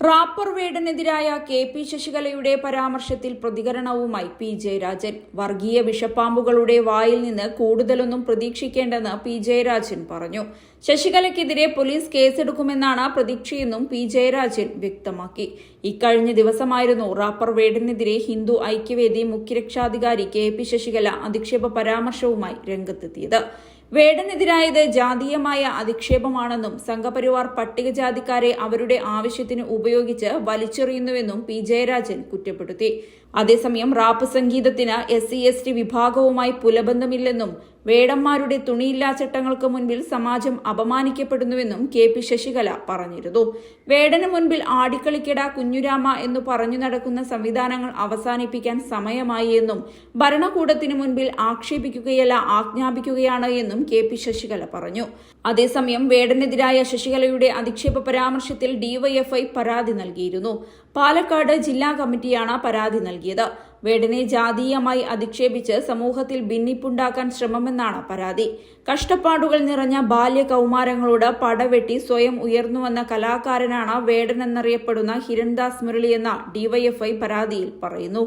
Wrapper വേടനെതിരായ K P ശശികലയുടെ പരാമർശത്തിൽ പ്രതികരണവുമായി പി ജയരാജൻ വർഗീയ വിഷപ്പാമ്പുകളുടെ വായിൽ നിന്ന് കൂടുതലൊന്നും പ്രതീക്ഷിക്കേണ്ടെന്ന് പി ജയരാജൻ പറഞ്ഞു. ശശികലയ്ക്കെതിരെ പോലീസ് കേസെടുക്കുമെന്നാണ് പ്രതീക്ഷയെന്നും പി ജയരാജൻ വ്യക്തമാക്കി. ഇക്കഴിഞ്ഞ ദിവസമായിരുന്നു റാപ്പർ വേടനെതിരെ ഹിന്ദു ഐക്യവേദി മുഖ്യരക്ഷാധികാരി കെ പി ശശികല അധിക്ഷേപ പരാമർശവുമായി രംഗത്തെത്തിയത്. വേടനെതിരായത് ജാതീയമായ അധിക്ഷേപമാണെന്നും സംഘപരിവാർ പട്ടികജാതിക്കാരെ അവരുടെ ആവശ്യത്തിന് ഉപയോഗിച്ച് വലിച്ചെറിയുന്നുവെന്നും പി ജയരാജൻ കുറ്റപ്പെടുത്തി. അതേസമയം റാപ്പ് സംഗീതത്തിന് എസ് സി എസ് ടി വിഭാഗവുമായി പുലബന്ധമില്ലെന്നും വേടന്മാരുടെ തുണിയില്ലാ ചട്ടങ്ങൾക്ക് മുൻപിൽ സമാജം അപമാനിക്കപ്പെടുന്നുവെന്നും കെ പി ശശികല പറഞ്ഞിരുന്നു. വേടന് മുൻപിൽ ആടിക്കളിക്കട കുഞ്ഞുരാമ എന്നു പറഞ്ഞു നടക്കുന്ന സംവിധാനങ്ങൾ അവസാനിപ്പിക്കാൻ സമയമായി എന്നും ഭരണകൂടത്തിനു മുൻപിൽ ആക്ഷേപിക്കുകയല്ല ആജ്ഞാപിക്കുകയാണ് എന്നും കെ പി ശശികല പറഞ്ഞു. അതേസമയം വേടനെതിരായ ശശികലയുടെ അധിക്ഷേപ പരാമർശത്തിൽ ഡിവൈഎഫ്ഐ പരാതി നൽകിയിരുന്നു. പാലക്കാട് ജില്ലാ കമ്മിറ്റിയാണ് പരാതി നൽകിയത്. വേടനെ ജാതീയമായി അധിക്ഷേപിച്ച് സമൂഹത്തിൽ ഭിന്നിപ്പുണ്ടാക്കാൻ ശ്രമമെന്നാണ് പരാതി. കഷ്ടപ്പാടുകൾ നിറഞ്ഞ ബാല്യ കൗമാരങ്ങളോട് പടവെട്ടി സ്വയം ഉയർന്നുവന്ന കലാകാരനാണ് വേടനെന്നറിയപ്പെടുന്ന ഹിരൺദാസ് മുരളി എന്ന ഡിവൈഎഫ്ഐ പരാതിയിൽ പറയുന്നു.